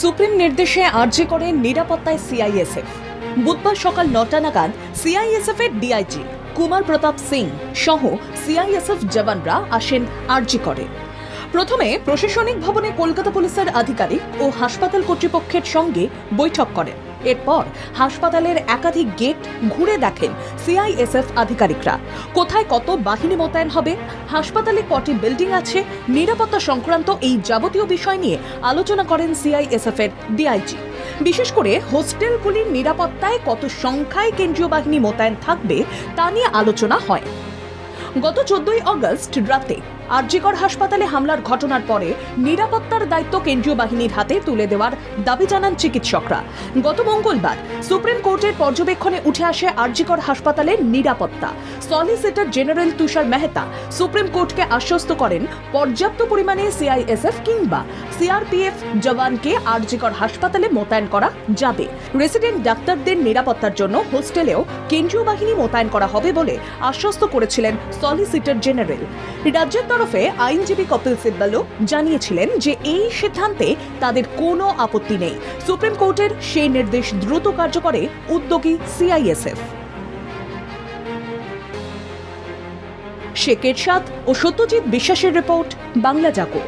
Supreme নির্দেশে আর্জি করে নিরাপত্তায় সিআইএসএফ বুধবার সকাল নটা নাগাদ সিআইএসএফ এর ডিআইজি কুমার প্রতাপ সিং সহ সিআইএসএফ জওয়ানরা আসেন আর্জি করে। প্রথমে প্রশাসনিক ভবনে কলকাতা পুলিশের আধিকারিক ও হাসপাতাল কর্তৃপক্ষের সঙ্গে বৈঠক করেন। এরপর হাসপাতালের একাধিক গেট ঘুরে দেখেন সিআইএসএফ আধিকারিকরা। কোথায় কত বাহিনী মোতায়েন হবে? হাসপাতালে কটি বিল্ডিং আছে? নিরাপত্তা সংক্রান্ত এই যাবতীয় বিষয় নিয়ে আলোচনা করেন সিআইএসএফ এর ডিআইজি বিশেষ করে হোস্টেলগুলির নিরাপত্তায় কত সংখ্যায় কেন্দ্রীয় বাহিনী মোতায়েন থাকবে তা নিয়ে আলোচনা হয়। গত চোদ্দই অগস্ট রাতে আরজিকর হাসপাতালে হামলার ঘটনার পরে নিরাপত্তার দায়িত্ব কেন্দ্রীয় বাহিনীর হাতে তুলে দেওয়ার দাবি জানান চিকিৎসকরা। গত মঙ্গলবার সুপ্রিম কোর্টের পর্যবেক্ষণে উঠে আসে আরজিকর হাসপাতালের নিরাপত্তা। Solicitor general Tushar Mehta supreme কোর্টকে আশ্বস্ত করেন, পর্যাপ্ত পরিমাণে সিআইএসএফ কিংবা সিআরপিএফ জওয়ানকে আরজিকর হাসপাতালে মোতায়েন করা যাবে। রেসিডেন্ট ডাক্তারদের নিরাপত্তার জন্য হোস্টেলেও কেন্দ্রীয় বাহিনী মোতায়েন করা হবে বলে আশ্বস্ত করেছিলেন সলিসিটর জেনারেল। রাজ্যের তরফে আইনজীবী কপিল সিব্বালও জানিয়েছিলেন যে এই সিদ্ধান্তে তাদের কোনো আপত্তি নেই। সুপ্রিম কোর্টের সেই নির্দেশ দ্রুত কার্যকরে উদ্যোগী সিআইএসএফ। শেখের সাদ ও সত্যজিৎ বিশ্বাসের রিপোর্ট, বাংলা জাগো।